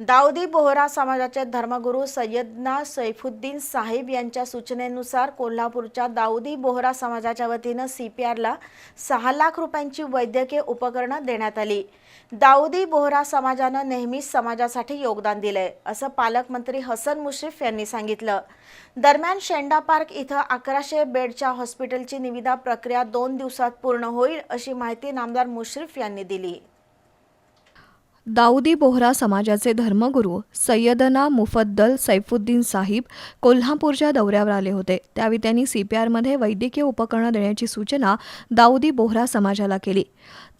दाऊदी बोहरा समाजाचे धर्मगुरू सय्यदना सैफुद्दीन साहिब यांच्या सूचनेनुसार कोल्हापूरच्या दाऊदी बोहरा समाजाच्या वतीनं सी पी आरला सहा लाख रुपयांची वैद्यकीय उपकरणं देण्यात आली. दाऊदी बोहरा समाजानं नेहमीच समाजासाठी योगदान दिलंय असं पालकमंत्री हसन मुश्रीफ यांनी सांगितलं. दरम्यान शेंडा पार्क इथं अकराशे बेडच्या हॉस्पिटलची निविदा प्रक्रिया दोन दिवसात पूर्ण होईल अशी माहिती नामदार मुश्रीफ यांनी दिली. दाऊदी बोहरा समाजाचे धर्मगुरू सय्यदना मुफद्दल सैफुद्दीन साहिब कोल्हापूरच्या दौऱ्यावर आले होते. त्यावेळी त्यांनी सीपीआरमध्ये वैद्यकीय उपकरणं देण्याची सूचना दाऊदी बोहरा समाजाला केली.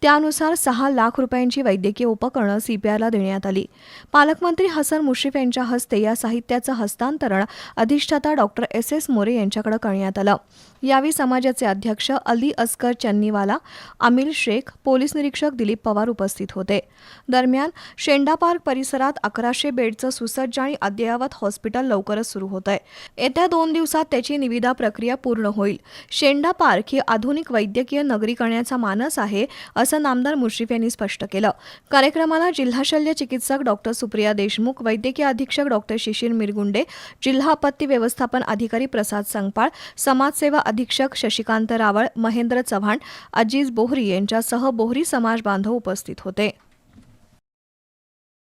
त्यानुसार सहा लाख रुपयांची वैद्यकीय उपकरणं सीपीआरला देण्यात आली. पालकमंत्री हसन मुश्रीफ यांच्या हस्ते या साहित्याचं हस्तांतरण अधिष्ठाता डॉक्टर एस एस मोरे यांच्याकडे करण्यात आलं. यावेळी समाजाचे अध्यक्ष अली अस्कर चन्नीवाला अमिल शेख पोलीस निरीक्षक दिलीप पवार उपस्थित होते. दरम्यान शेंडा पार्क परिसरात अकराशे बेडचं सुसज्ज आणि अद्ययावत हॉस्पिटल लवकरच सुरू होत आहे. येत्या दोन दिवसात त्याची निविदा प्रक्रिया पूर्ण होईल. शेंडा पार्क ही आधुनिक वैद्यकीय नगरी करण्याचा मानस आहे असं नामदार मुश्रीफ यांनी स्पष्ट केलं. कार्यक्रमाला जिल्हा शल्य चिकित्सक डॉक्टर सुप्रिया देशमुख वैद्यकीय अधीक्षक डॉक्टर शिशिर मिरगुंडे जिल्हा आपत्ती व्यवस्थापन अधिकारी प्रसाद संगपाळ समाजसेवा अधीक्षक शशिकांत रावळ महेंद्र चव्हाण अजीज बोहरी यांच्यासह बोहरी समाज बांधव उपस्थित होते.